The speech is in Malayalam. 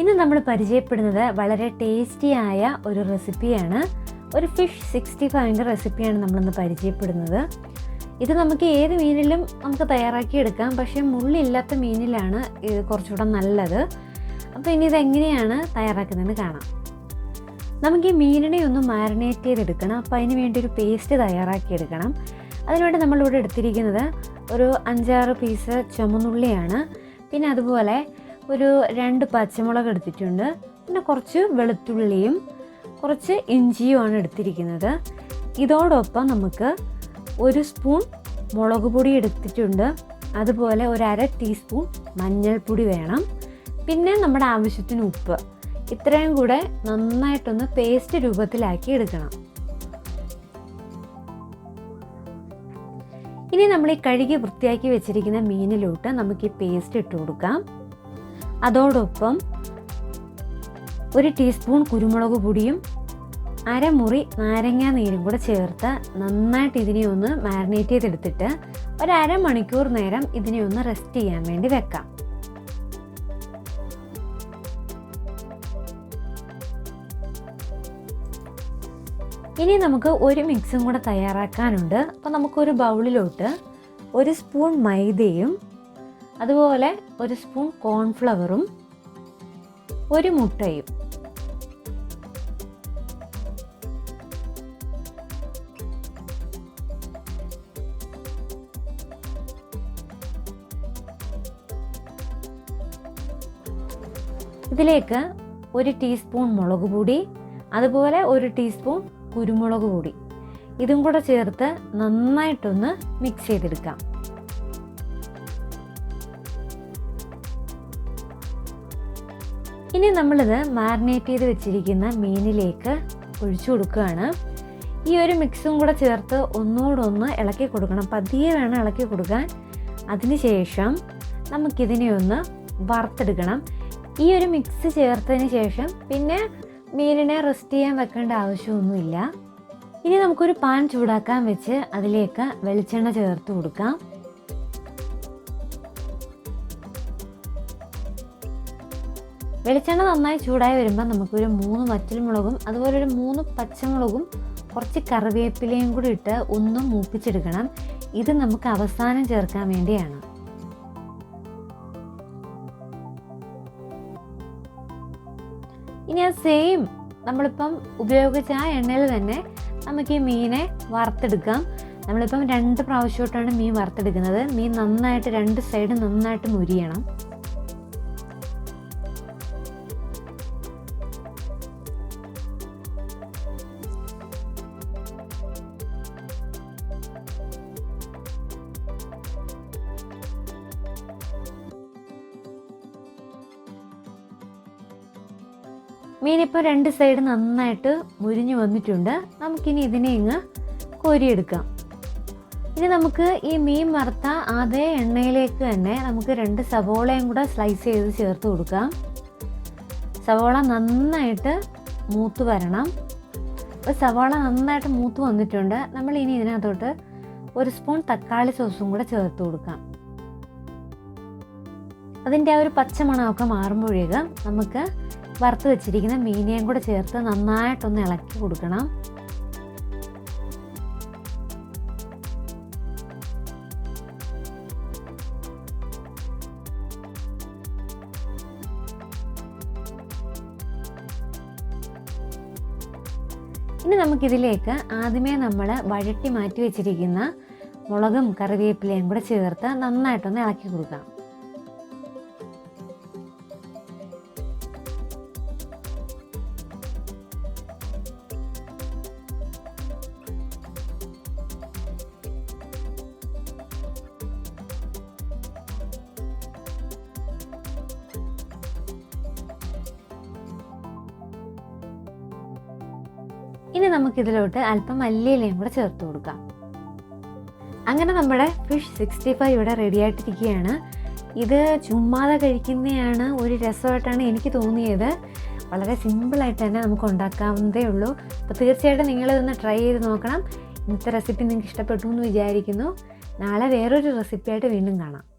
ഇന്ന് നമ്മൾ പരിചയപ്പെടുന്നത് വളരെ ടേസ്റ്റിയായ ഒരു റെസിപ്പിയാണ് ഒരു ഫിഷ് സിക്സ്റ്റി ഫൈവിന്റെ റെസിപ്പിയാണ് നമ്മളിന്ന് പരിചയപ്പെടുന്നത്. ഇത് നമുക്ക് ഏത് മീനിലും നമുക്ക് തയ്യാറാക്കിയെടുക്കാം പക്ഷേ മുള്ളില്ലാത്ത മീനിലാണ് ഇത് കുറച്ചുകൂടെ നല്ലത്. അപ്പോൾ ഇനി ഇതെങ്ങനെയാണ് തയ്യാറാക്കുന്നതെന്ന് കാണാം. നമുക്ക് ഈ മീനിനെ ഒന്ന് മാരിനേറ്റ് ചെയ്തെടുക്കണം. അപ്പോൾ അതിന് വേണ്ടി ഒരു പേസ്റ്റ് തയ്യാറാക്കിയെടുക്കണം അതിനുവേണ്ടി നമ്മളിവിടെ എടുത്തിരിക്കുന്നത് ഒരു അഞ്ചാറ് പീസ് ചുമന്നുള്ളിയാണ്. പിന്നെ അതുപോലെ ഒരു രണ്ട് പച്ചമുളക് എടുത്തിട്ടുണ്ട്. പിന്നെ കുറച്ച് വെളുത്തുള്ളിയും കുറച്ച് ഇഞ്ചിയുമാണ് എടുത്തിരിക്കുന്നത്. ഇതോടൊപ്പം നമുക്ക് ഒരു സ്പൂൺ മുളക് പൊടി എടുത്തിട്ടുണ്ട്. അതുപോലെ ഒരു അര ടീസ്പൂൺ മഞ്ഞൾപ്പൊടി വേണം. പിന്നെ നമ്മുടെ ആവശ്യത്തിന് ഉപ്പ്. ഇത്രയും കൂടെ നന്നായിട്ടൊന്ന് പേസ്റ്റ് രൂപത്തിലാക്കി എടുക്കണം. ഇനി നമ്മൾ ഈ കഴുകി വൃത്തിയാക്കി വെച്ചിരിക്കുന്ന മീനിലോട്ട് നമുക്ക് ഈ പേസ്റ്റ് ഇട്ട് കൊടുക്കാം. അതോടൊപ്പം ഒരു ടീസ്പൂൺ കുരുമുളക് പൊടിയും അരമുറി നാരങ്ങ നീരും കൂടെ ചേർത്ത് നന്നായിട്ട് ഇതിനെ ഒന്ന് മാരിനേറ്റ് ചെയ്തെടുത്തിട്ട് ഒരു അരമണിക്കൂർ നേരം ഇതിനെ ഒന്ന് റെസ്റ്റ് ചെയ്യാൻ വേണ്ടി വെക്കാം. ഇനി നമുക്ക് ഒരു മിക്സും കൂടെ തയ്യാറാക്കാനുണ്ട്. അപ്പോൾ നമുക്കൊരു ബൗളിലോട്ട് ഒരു സ്പൂൺ മൈദയും അതുപോലെ ഒരു സ്പൂൺ കോൺഫ്ലവറും ഒരു മുട്ടയും. ഇതിലേക്ക് ഒരു ടീസ്പൂൺ മുളക് പൊടി അതുപോലെ ഒരു ടീസ്പൂൺ കുരുമുളക് പൊടി. ഇതും കൂടെ ചേർത്ത് നന്നായിട്ടൊന്ന് മിക്സ് ചെയ്തെടുക്കാം. ഇനി നമ്മളിത് മാരിനേറ്റ് ചെയ്ത് വെച്ചിരിക്കുന്ന മീനിലേക്ക് ഒഴിച്ചു കൊടുക്കുകയാണ്. ഈ ഒരു മിക്സും കൂടെ ചേർത്ത് ഒന്നോടൊന്ന് ഇളക്കി കൊടുക്കണം. പതിയെ വേണം ഇളക്കി കൊടുക്കാൻ. അതിനുശേഷം നമുക്കിതിനെ ഒന്ന് വറുത്തെടുക്കണം. ഈ ഒരു മിക്സ് ചേർത്തതിന് ശേഷം പിന്നെ മീനിനെ റെസ്റ്റ് ചെയ്യാൻ വെക്കേണ്ട ആവശ്യമൊന്നുമില്ല. ഇനി നമുക്കൊരു പാൻ ചൂടാക്കാൻ വെച്ച് അതിലേക്ക് വെളിച്ചെണ്ണ ചേർത്ത് കൊടുക്കാം. വെളിച്ചെണ്ണ നന്നായി ചൂടായി വരുമ്പോൾ നമുക്കൊരു മൂന്ന് വറ്റൽമുളകും അതുപോലെ ഒരു മൂന്ന് പച്ചമുളകും കുറച്ച് കറിവേപ്പിലയും കൂടി ഇട്ട് ഒന്ന് മൂപ്പിച്ചെടുക്കണം. ഇത് നമുക്ക് അവസാനം ചേർക്കാൻ വേണ്ടിയാണ്. ഇനി ആ സെയിം നമ്മളിപ്പം ഉപയോഗിച്ച ആ എണ്ണയിൽ തന്നെ നമുക്ക് ഈ മീനെ വറുത്തെടുക്കാം. നമ്മളിപ്പം രണ്ട് പ്രാവശ്യമായിട്ടാണ് മീൻ വറുത്തെടുക്കുന്നത്. മീൻ നന്നായിട്ട് രണ്ട് സൈഡ് നന്നായിട്ട് മുരിയണം. മീനിപ്പോൾ രണ്ട് സൈഡ് നന്നായിട്ട് മുരിഞ്ഞ് വന്നിട്ടുണ്ട്. നമുക്കിനി ഇതിനെ ഇങ്ങ് കോരിയെടുക്കാം. ഇനി നമുക്ക് ഈ മീൻ വറുത്ത അതേ എണ്ണയിലേക്ക് തന്നെ നമുക്ക് രണ്ട് സവോളയും കൂടെ സ്ലൈസ് ചെയ്ത് ചേർത്ത് കൊടുക്കാം. സവോള നന്നായിട്ട് മൂത്ത് വരണം. അപ്പോൾ സവോള നന്നായിട്ട് മൂത്ത് വന്നിട്ടുണ്ട്. നമ്മൾ ഇനി ഇതിനകത്തോട്ട് ഒരു സ്പൂൺ തക്കാളി സോസും കൂടെ ചേർത്ത് കൊടുക്കാം. അതിന്റെ ആ ഒരു പച്ചമണമൊക്കെ മാറുമ്പോഴേക്ക് നമുക്ക് വറുത്ത് വെച്ചിരിക്കുന്ന മീനിയും കൂടെ ചേർത്ത് നന്നായിട്ടൊന്ന് ഇളക്കി കൊടുക്കണം. ഇനി നമുക്കിതിലേക്ക് ആദ്യമേ നമ്മൾ വഴട്ടി മാറ്റി വെച്ചിരിക്കുന്ന മുളകും കറിവേപ്പിലയും കൂടെ ചേർത്ത് നന്നായിട്ടൊന്ന് ഇളക്കി കൊടുക്കാം. ഇനി നമുക്ക് നമുക്കിതിലോട്ട് അല്പം മല്ലിയിലയും കൂടെ ചേർത്ത് കൊടുക്കാം. അങ്ങനെ നമ്മുടെ ഫിഷ് സിക്സ്റ്റി ഫൈവ് ഇവിടെ റെഡി ആയിട്ടിരിക്കുകയാണ്. ഇത് ചുമ്മാതെ കഴിക്കുന്നതാണ് ഒരു രസമായിട്ടാണ് എനിക്ക് തോന്നിയത്. വളരെ സിമ്പിളായിട്ട് തന്നെ നമുക്ക് ഉണ്ടാക്കാവുന്നതേ ഉള്ളൂ. അപ്പോൾ തീർച്ചയായിട്ടും നിങ്ങളിതൊന്ന് ട്രൈ ചെയ്ത് നോക്കണം. ഇന്നത്തെ റെസിപ്പി നിങ്ങൾക്ക് ഇഷ്ടപ്പെട്ടു എന്ന് വിചാരിക്കുന്നു. നാളെ വേറൊരു റെസിപ്പിയായിട്ട് വീണ്ടും കാണാം.